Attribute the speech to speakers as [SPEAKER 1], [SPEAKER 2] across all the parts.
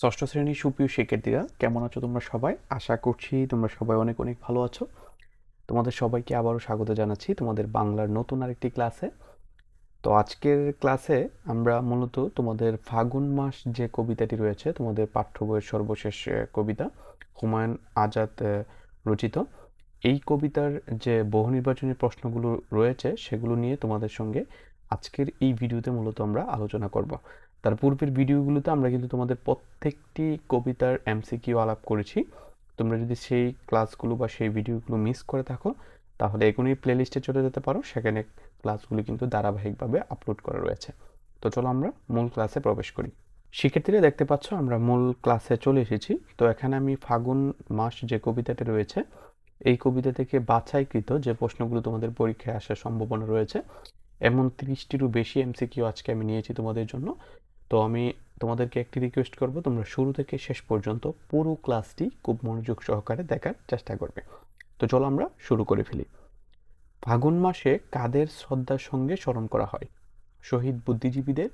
[SPEAKER 1] ষষ্ঠ শ্রেণির সুপ্রিয় শিক্ষার্থীরা, কেমন আছো তোমরা সবাই? আশা করছি তোমরা সবাই অনেক অনেক ভালো আছো। তোমাদের সবাইকে আবারও স্বাগত জানাচ্ছি তোমাদের বাংলার নতুন আরেকটি ক্লাসে। তো আজকের ক্লাসে আমরা মূলত তোমাদের ফাগুন মাস যে কবিতাটি রয়েছে, তোমাদের পাঠ্য বইয়ের সর্বশেষ কবিতা, হুমায়ুন আজাদ রচিত, এই কবিতার যে বহু নির্বাচনী প্রশ্নগুলো রয়েছে, সেগুলো নিয়ে তোমাদের সঙ্গে আজকের এই ভিডিওতে মূলত আমরা আলোচনা করব। তার পূর্বের ভিডিওগুলোতে আমরা কিন্তু তোমাদের প্রত্যেকটি কবিতার এমসিকিউ আলাপ করেছি। তোমরা যদি সেই ক্লাসগুলো বা সেই ভিডিওগুলো মিস করে থাকো, তাহলে এখনই প্লেলিস্টে চলে যেতে পারো। সেখানে ক্লাসগুলো কিন্তু ধারাবাহিকভাবে আপলোড করা রয়েছে। তো চলো আমরা মূল ক্লাসে প্রবেশ করি। শিক্ষার্থীরা দেখতে পাচ্ছ, আমরা মূল ক্লাসে চলে এসেছি। তো এখানে আমি ফাগুন মাস যে কবিতাটি রয়েছে, এই কবিতা থেকে বাছাইকৃত যে প্রশ্নগুলো তোমাদের পরীক্ষায় আসার সম্ভাবনা রয়েছে, এমন তিরিশটিরও বেশি এমসিকিউ আজকে আমি নিয়েছি তোমাদের জন্য। তো আমি তোমাদেরকে একটি রিকোয়েস্ট করব, তোমরা শুরু থেকে শেষ পর্যন্ত পুরো ক্লাসটি খুব মনোযোগ সহকারে দেখার চেষ্টা করবে। তো চলো আমরা শুরু করে ফেলি। ফাগুন মাসে কাদের শ্রদ্ধার সঙ্গে স্মরণ করা হয়? শহীদ বুদ্ধিজীবীদের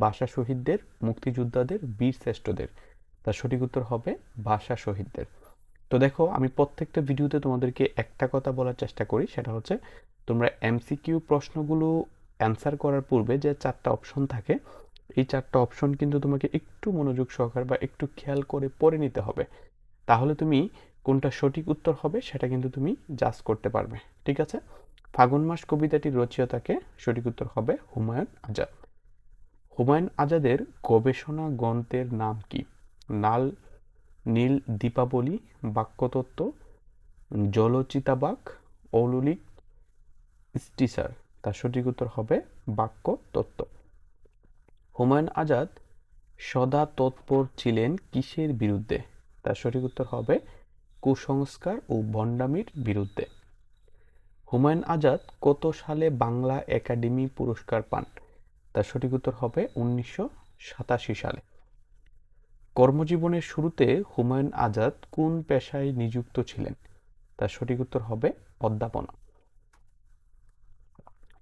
[SPEAKER 1] ভাষা শহীদদের, মুক্তিযোদ্ধাদের, বীর শ্রেষ্ঠদের? তার সঠিক উত্তর হবে ভাষা শহীদদের। তো দেখো, আমি প্রত্যেকটা ভিডিওতে তোমাদেরকে একটা কথা বলার চেষ্টা করি, সেটা হচ্ছে তোমরা এমসিকিউ প্রশ্নগুলো অ্যান্সার করার পূর্বে যে চারটা অপশন থাকে এই চারটা অপশন কিন্তু তোমাকে একটু মনোযোগ সহকারে বা একটু খেয়াল করে পড়ে নিতে হবে। তাহলে তুমি কোনটা সঠিক উত্তর হবে সেটা কিন্তু তুমি জাজ করতে পারবে, ঠিক আছে? ফাগুন মাস কবিতাটির রচয়িতাকে সঠিক উত্তর হবে হুমায়ুন আজাদ। হুমায়ুন আজাদের গবেষণা গ্রন্থের নাম কি? নাল, নীল দীপাবলি, বাক্যতত্ত্ব জলচিতাবাগ ঔললিক স্টিসার। তার সঠিক উত্তর হবে বাক্য তত্ত্ব হুমায়ুন আজাদ সদা তৎপর ছিলেন কিসের বিরুদ্ধে? তার সঠিক উত্তর হবে কুসংস্কার ও ভণ্ডামির বিরুদ্ধে। হুমায়ুন আজাদ কত সালে বাংলা একাডেমি পুরস্কার পান? তার সঠিক উত্তর হবে উনিশশো সাতাশি সালে। কর্মজীবনের শুরুতে হুমায়ুন আজাদ কোন পেশায় নিযুক্ত ছিলেন? তার সঠিক উত্তর হবে অধ্যাপনা।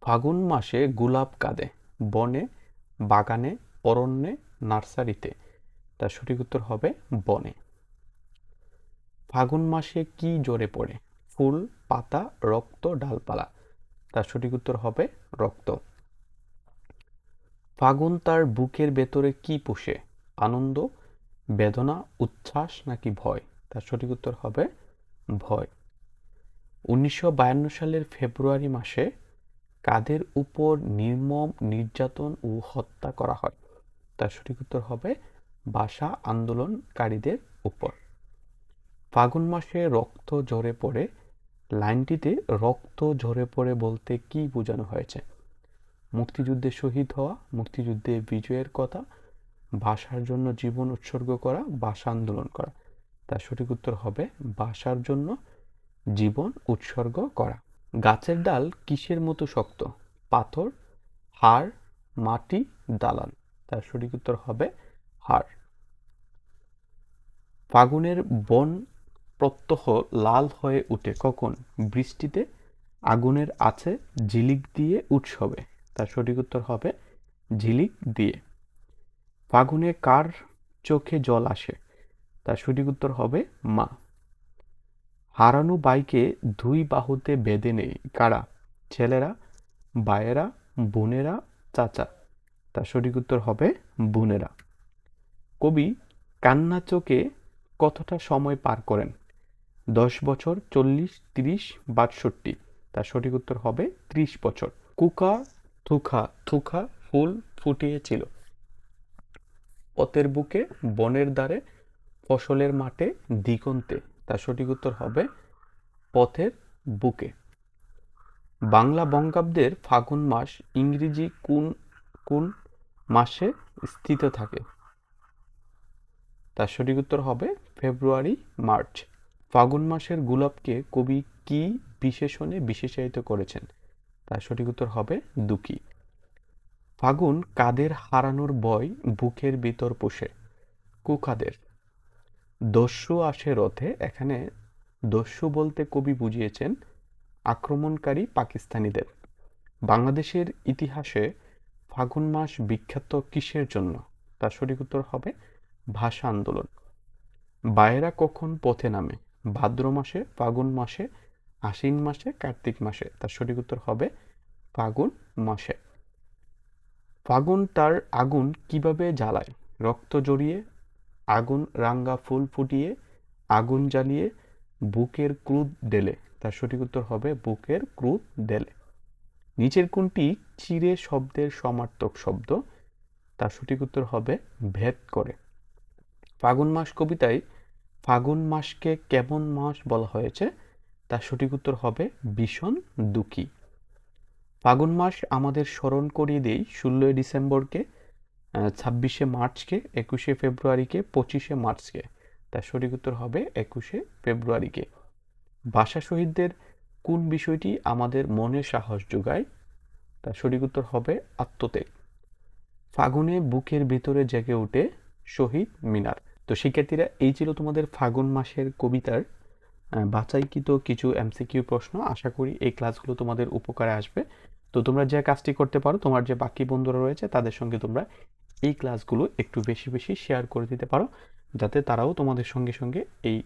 [SPEAKER 1] ফাগুন মাসে গোলাপ কাঁদে, বনে বাগানে, অরণ্যে, নার্সারিতে। তার সঠিক উত্তর হবে বনে। ফাগুন মাসে কি জোরে পড়ে? ফুল, পাতা, রক্ত, ডালপালা। তার সঠিক উত্তর হবে রক্ত। ফাগুন তার বুকের ভেতরে কি পোষে? আনন্দ, বেদনা, উচ্ছ্বাস নাকি ভয়? তার সঠিক উত্তর হবে ভয়। উনিশশো বায়ান্ন সালের ফেব্রুয়ারি মাসে কাদের উপর নির্মম, নির্যাতন ও হত্যা করা হয়? তার সঠিক উত্তর হবে ভাষা আন্দোলনকারীদের উপর। ফাগুন মাসে রক্ত ঝরে পড়ে, লাইনটিতে রক্ত ঝরে পড়ে বলতে কি বোঝানো হয়েছে? মুক্তিযুদ্ধে শহীদ হওয়া, মুক্তিযুদ্ধে বিজয়ের কথা ভাষার জন্য জীবন উৎসর্গ করা ভাষা আন্দোলন করা। তার সঠিক উত্তর হবে ভাষার জন্য জীবন উৎসর্গ করা। গাছের ডাল কিসের মতো শক্ত? পাথর, হাড়, মাটি, দালান। তার সঠিক উত্তর হবে হাড়। ফাগুনের বন প্রত্যহ লাল হয়ে ওঠে কখন? বৃষ্টিতে। আগুনের আছে ঝিলিক দিয়ে উৎসবে। তার সঠিক উত্তর হবে ঝিলিক দিয়ে। ফাগুনে কার চোখে জল আসে? তার সঠিক উত্তর হবে মা। হারানো বাইকে দুই বাহুতে বেঁধে নেই কারা? ছেলেরা, বায়েরা, বোনেরা, চাচা। তার সঠিক উত্তর হবে বোনেরা। কবি কান্না চোখে কতটা সময় পার করেন? দশ বছর, চল্লিশ, তিরিশ, বাষট্টি। তার সঠিক উত্তর হবে ত্রিশ বছর। কুকা, থুখা থুখা ফুল ফুটিয়েছিল। পথের বুকে বনের দ্বারে, ফসলের মাঠে, দিগন্তে। তার সঠিক উত্তর হবে পথের বুকে। বাংলা বঙ্গাব্দের ফাগুন মাস ইংরেজি কোন কোন মাসে স্থিত থাকে? তার সঠিক উত্তর হবে ফেব্রুয়ারি, মার্চ। ফাগুন মাসের গোলাপকে কবি কি বিশেষণে বিশেষায়িত করেছেন? তার সঠিক উত্তর হবে দুঃখী। ফাগুন কাদের হারানোর বয় বুকের ভিতর পোষে? কুকাদের দস্যু আসে রথে, এখানে দস্যু বলতে কবি বুঝিয়েছেন আক্রমণকারী পাকিস্তানিদের। বাংলাদেশের ইতিহাসে ফাগুন মাস বিখ্যাত কিসের জন্য? তার সঠিক উত্তর হবে, ভাষা আন্দোলন। বায়েরা কখন পথে নামে? ভাদ্র মাসে, ফাগুন মাসে, আশ্বিন মাসে, কার্তিক মাসে? তার সঠিক উত্তর হবে, ফাগুন মাসে। ফাগুন তার আগুন কীভাবে জ্বালায়? রক্ত জড়িয়ে আগুন রাঙ্গা ফুল ফুটিয়ে আগুন জ্বালিয়ে বুকের ক্রুদ ডেলে তার সঠিক উত্তর হবে বুকের ক্রুদ ডেলে নিচের কোনটি চিরে শব্দের সমার্থক শব্দ? তার সঠিক উত্তর হবে ভেদ করে। ফাগুন মাস কবিতায় ফাগুন মাসকে কেমন মাস বলা হয়েছে? তার সঠিক উত্তর হবে ভীষণ দুঃখী। ফাগুন মাস আমাদের স্মরণ করিয়ে দেই ষোলোই ডিসেম্বরকে। ছাব্বিশে মার্চকে, একুশে ফেব্রুয়ারিকে, পঁচিশে মার্চকে। তার সঠিক উত্তর হবে একুশে ফেব্রুয়ারিকে। ভাষা শহীদদের কোন বিষয়টি আমাদের মনে সাহস যোগায়? তার সঠিক উত্তর হবে আত্মত্যাগ। ফাগুনে বুকের ভিতরে জেগে ওঠে শহীদ মিনার। তো শিক্ষার্থীরা, এই ছিল তোমাদের ফাগুন মাসের কবিতার বাছাইকৃত কিছু এমসিকিউ প্রশ্ন। আশা করি এই ক্লাসগুলো তোমাদের উপকারে আসবে। তো তোমরা যে কাজটি করতে পারো, তোমার যে বাকি বন্ধুরা রয়েছে, তাদের সঙ্গে তোমরা এই ক্লাসগুলো একটু বেশি বেশি শেয়ার করে দিতে পারো, যাতে তারাও তোমাদের সঙ্গে সঙ্গে এই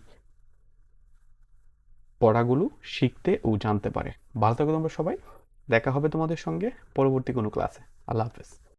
[SPEAKER 1] পড়াগুলো শিখতে ও জানতে পারে। ভালো থাকো তোমরা সবাই, দেখা হবে তোমাদের সঙ্গে পরবর্তী কোনো ক্লাসে আল্লাহ হাফেজ।